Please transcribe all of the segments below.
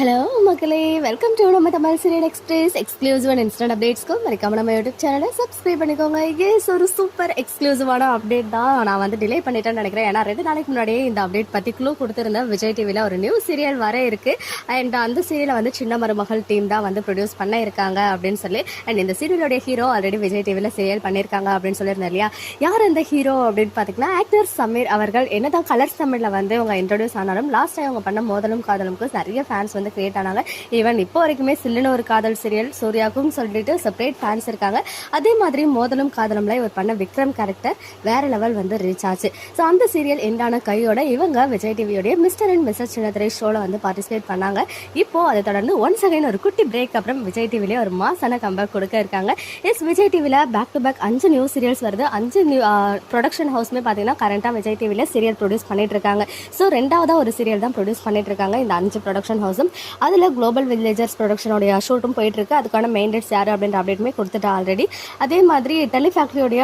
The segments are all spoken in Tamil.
ஹலோ மக்களே. வெல்கம் டு நம்ம Tamil serial express exclusive and instant அப்டேட்ஸ்க்கும் மறக்காம நம்ம யூடியூப் சேனலை சப்ஸ்கிரைப் பண்ணிக்கோங்க. எஸ் ஒரு சூப்பர் எக்ஸ்க்ளூசிவான அப்டேட் தான் நான் வந்து டிலே பண்ணிட்டேன்னு நினைக்கிறேன். ஏன்னா ரெண்டு நாளைக்கு முன்னாடியே இந்த அப்டேட் பற்றி க்ளூ கொடுத்துருந்தேன். விஜய் டிவியில் ஒரு நியூ சீரியல் வர இருக்கு. அண்ட் அந்த சீரியலை வந்து சின்ன மருமகள் டீம் தான் வந்து ப்ரொடியூஸ் பண்ண இருக்காங்க அப்படின்னு சொல்லி. அண்ட் இந்த சீரியலோடைய ஹீரோ ஆல்ரெடி விஜய் டிவியில் சீரியல் பண்ணியிருக்காங்க அப்படின்னு சொல்லியிருந்தேன் இல்லையா? யார் அந்த ஹீரோ அப்படின்னு பார்த்தீங்கன்னா ஆக்டர் சமீர் அவர்கள். என்னதான் கலர்ஸ் தமிழில் வந்து அவங்க இன்ட்ரடியூஸ் ஆனாலும் லாஸ்ட் டைம் அவங்க பண்ண மோதலும் காதலும்க்கு நிறைய ஃபேன்ஸ் வந்து கிரியேட் ஆனாங்க. ஈவன் இப்போ வரைக்குமே சில்லுன்னு ஒரு காதல் சீரியல் சூர்யாவுக்கும் சொல்லிட்டு செப்பரேட் ஃபேன்ஸ் இருக்காங்க. அதே மாதிரி மோதலும் காதலும்ல இவர் பண்ண விக்ரம் கேரக்டர் வேற லெவல் வந்து ரீச் ஆச்சு. ஸோ அந்த சீரியல் எண்டான கையோட இவங்க விஜய் டிவியோடைய மிஸ்டர் அண்ட் மிஸ்டர் சின்னத்திரை ஷோல வந்து பார்ட்டிசிபேட் பண்ணாங்க. இப்போ அதை தொடர்ந்து ஒன்ஸ் அகைன் ஒரு குட்டி பிரேக் அப்புறம் விஜய் டிவிலே ஒரு மாசான கம்பேக் கொடுக்க இருக்காங்க. எஸ் விஜய் டிவியில் பேக் டு பேக் அஞ்சு நியூ சீரியல்ஸ் வருது. அஞ்சு நியூ ப்ரொடக்ஷன் ஹவுஸ்மே பார்த்தீங்கன்னா கரண்ட்டாக விஜய் டிவியில் சீரியல் ப்ரொடியூஸ் பண்ணிட்டு இருக்காங்க. ஸோ ரெண்டாவதாக ஒரு சீரியல் தான் ப்ரொடியூஸ் பண்ணிட்டு இருக்காங்க. இந்த அஞ்சு ப்ரொடக்ஷன் ஹவுஸும் அதில் குளோபல் வில்லேஜர்ஸ் ப்ரொடக்ஷனுடைய ஷூட்டும் போயிட்டுருக்கு. அதுக்கான மெயின் டேட்ஸ் யார் அப்படின்ற அப்டேட்டுமே கொடுத்துட்டு ஆல்ரெடி அதே மாதிரி டெலி ஃபேக்ட்ரியோடைய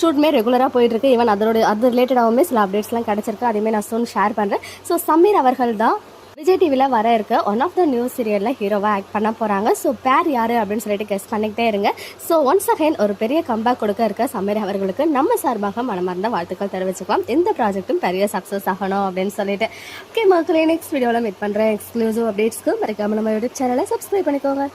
ஷூட்மே ரெகுலராக போயிட்டுருக்கு. ஈவன் அதோட அது ரிலேட்டடாகவுமே சில அப்டேட்ஸ்லாம் கிடச்சிருக்கு. அதையுமே நான் சொன்ன ஷேர் பண்ணுறேன் ஸோ சமீர் அவர்கள் தான் விஜய் டிவியில் வர இருக்க ஒன் ஆஃப் த நியூ சீரியலில் ஹீரோவாக ஆக்ட் பண்ண போகிறாங்க ஸோ பேர் யார் அப்படின்னு சொல்லிட்டு கெஸ்ட் பண்ணிக்கிட்டே இருங்க. ஸோ ஒன்ஸ் அகைன் ஒரு பெரிய கம்பேக் கொடுக்க இருக்க சமீர் அவர்களுக்கு நம்ம சார்பாக மனமார்ந்த வாழ்த்துக்கள் தெரிவிச்சுக்கலாம். இந்த ப்ராஜெக்ட்டும் பெரிய சக்ஸஸ் ஆகணும் அப்படின்னு சொல்லிட்டு. ஓகே மக்களே நெக்ஸ்ட் வீடியோவில் மீட் பண்ணுறேன் எக்ஸ்க்ளூசிவ் அப்டேட்ஸ்க்கு மறக்காமல் நம்ம யூடியூப் சேனலை சப்ஸ்கிரைப் பண்ணிக்கோங்க.